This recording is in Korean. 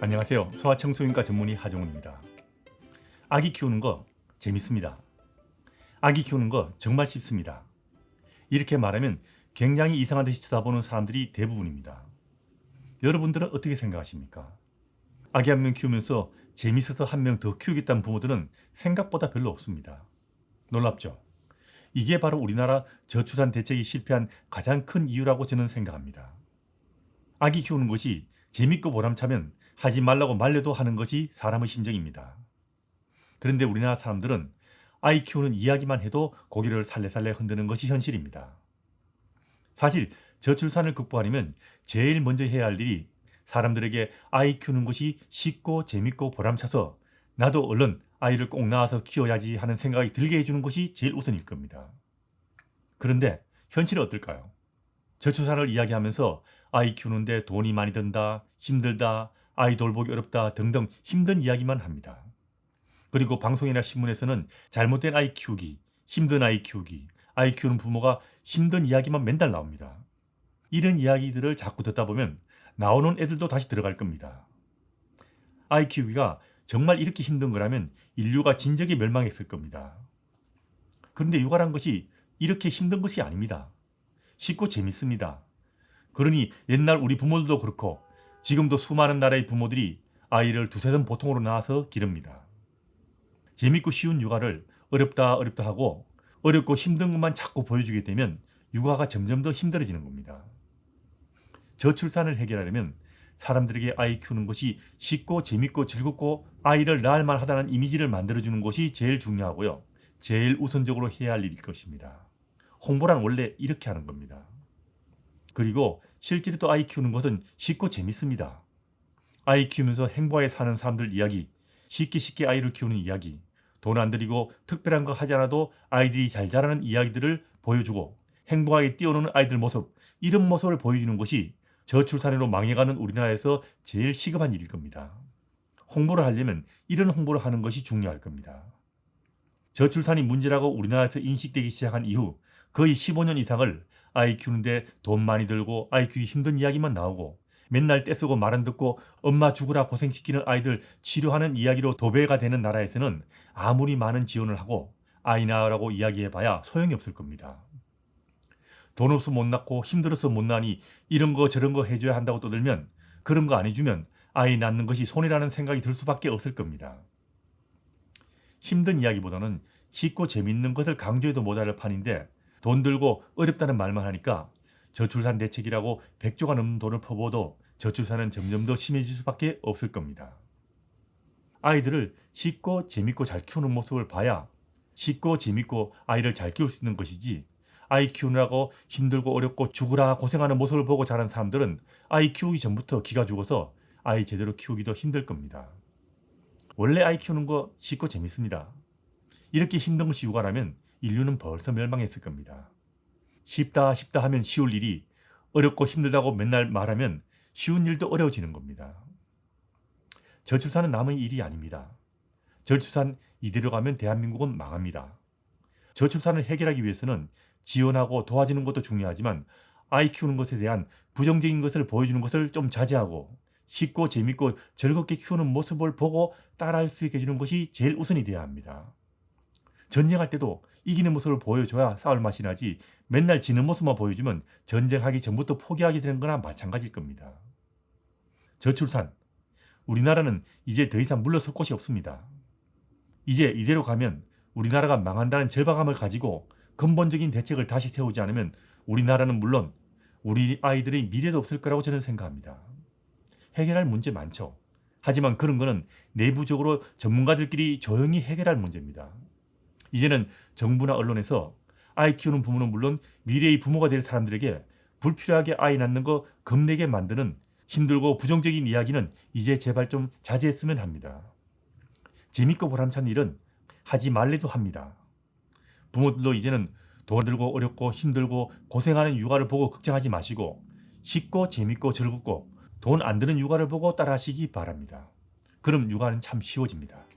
안녕하세요. 소아청소년과 전문의 하정우입니다. 아기 키우는 거 재밌습니다. 아기 키우는 거 정말 쉽습니다. 이렇게 말하면 굉장히 이상한 듯이 쳐다보는 사람들이 대부분입니다. 여러분들은 어떻게 생각하십니까? 아기 한 명 키우면서 재밌어서 한 명 더 키우겠다는 부모들은 생각보다 별로 없습니다. 놀랍죠? 이게 바로 우리나라 저출산 대책이 실패한 가장 큰 이유라고 저는 생각합니다. 아기 키우는 것이 재밌고 보람차면 하지 말라고 말려도 하는 것이 사람의 심정입니다. 그런데 우리나라 사람들은 아이 키우는 이야기만 해도 고개를 살래살래 흔드는 것이 현실입니다. 사실 저출산을 극복하려면 제일 먼저 해야 할 일이 사람들에게 아이 키우는 것이 쉽고 재밌고 보람차서 나도 얼른 아이를 꼭 낳아서 키워야지 하는 생각이 들게 해주는 것이 제일 우선일 겁니다. 그런데 현실은 어떨까요? 저출산을 이야기하면서 아이 키우는데 돈이 많이 든다, 힘들다, 아이 돌 보기 어렵다 등등 힘든 이야기만 합니다. 그리고 방송이나 신문에서는 잘못된 아이 키우기, 힘든 아이 키우기, 아이 키우는 부모가 힘든 이야기만 맨날 나옵니다. 이런 이야기들을 자꾸 듣다 보면 나오는 애들도 다시 들어갈 겁니다. 아이 키우기가 정말 이렇게 힘든 거라면 인류가 진작에 멸망했을 겁니다. 그런데 육아란 것이 이렇게 힘든 것이 아닙니다. 쉽고 재밌습니다. 그러니 옛날 우리 부모들도 그렇고 지금도 수많은 나라의 부모들이 아이를 두세 번 보통으로 낳아서 기릅니다. 재밌고 쉬운 육아를 어렵다 어렵다 하고 어렵고 힘든 것만 자꾸 보여주게 되면 육아가 점점 더 힘들어지는 겁니다. 저출산을 해결하려면 사람들에게 아이 키우는 것이 쉽고 재밌고 즐겁고 아이를 낳을 만하다는 이미지를 만들어주는 것이 제일 중요하고요. 제일 우선적으로 해야 할 일일 것입니다. 홍보란 원래 이렇게 하는 겁니다. 그리고 실제로 또 아이 키우는 것은 쉽고 재밌습니다. 아이 키우면서 행복하게 사는 사람들 이야기, 쉽게 쉽게 아이를 키우는 이야기, 돈 안 들이고 특별한 거 하지 않아도 아이들이 잘 자라는 이야기들을 보여주고 행복하게 뛰어노는 아이들 모습, 이런 모습을 보여주는 것이 저출산으로 망해가는 우리나라에서 제일 시급한 일일 겁니다. 홍보를 하려면 이런 홍보를 하는 것이 중요할 겁니다. 저출산이 문제라고 우리나라에서 인식되기 시작한 이후 거의 15년 이상을 아이 키우는데 돈 많이 들고 아이 키우기 힘든 이야기만 나오고 맨날 떼쓰고 말 안 듣고 엄마 죽으라 고생시키는 아이들 치료하는 이야기로 도배가 되는 나라에서는 아무리 많은 지원을 하고 아이 낳으라고 이야기해봐야 소용이 없을 겁니다. 돈 없어 못 낳고 힘들어서 못 낳니 이런 거 저런 거 해줘야 한다고 떠들면 그런 거 안 해주면 아이 낳는 것이 손해라는 생각이 들 수밖에 없을 겁니다. 힘든 이야기보다는 쉽고 재밌는 것을 강조해도 모자랄 판인데 돈 들고 어렵다는 말만 하니까 저출산 대책이라고 100조가 넘는 돈을 퍼부어도 저출산은 점점 더 심해질 수밖에 없을 겁니다. 아이들을 쉽고 재밌고 잘 키우는 모습을 봐야 쉽고 재밌고 아이를 잘 키울 수 있는 것이지 아이 키우느라고 힘들고 어렵고 죽으라 고생하는 모습을 보고 자란 사람들은 아이 키우기 전부터 기가 죽어서 아이 제대로 키우기도 힘들 겁니다. 원래 아이 키우는 거 쉽고 재밌습니다. 이렇게 힘든 것이 육아라면 인류는 벌써 멸망했을 겁니다. 쉽다 쉽다 하면 쉬울 일이 어렵고 힘들다고 맨날 말하면 쉬운 일도 어려워지는 겁니다. 저출산은 남의 일이 아닙니다. 저출산 이대로 가면 대한민국은 망합니다. 저출산을 해결하기 위해서는 지원하고 도와주는 것도 중요하지만 아이 키우는 것에 대한 부정적인 것을 보여주는 것을 좀 자제하고 쉽고 재밌고 즐겁게 키우는 모습을 보고 따라할 수 있게 해주는 것이 제일 우선이 되어야 합니다. 전쟁할 때도 이기는 모습을 보여줘야 싸울 맛이 나지 맨날 지는 모습만 보여주면 전쟁하기 전부터 포기하게 되는 거나 마찬가지일 겁니다. 저출산. 우리나라는 이제 더 이상 물러설 곳이 없습니다. 이제 이대로 가면 우리나라가 망한다는 절박함을 가지고 근본적인 대책을 다시 세우지 않으면 우리나라는 물론 우리 아이들의 미래도 없을 거라고 저는 생각합니다. 해결할 문제 많죠. 하지만 그런 거는 내부적으로 전문가들끼리 조용히 해결할 문제입니다. 이제는 정부나 언론에서 아이 키우는 부모는 물론 미래의 부모가 될 사람들에게 불필요하게 아이 낳는 거 겁내게 만드는 힘들고 부정적인 이야기는 이제 제발 좀 자제했으면 합니다. 재밌고 보람찬 일은 하지 말래도 합니다. 부모들도 이제는 돈 들고 어렵고 힘들고 고생하는 육아를 보고 걱정하지 마시고 쉽고 재밌고 즐겁고 돈 안 드는 육아를 보고 따라 하시기 바랍니다. 그럼 육아는 참 쉬워집니다.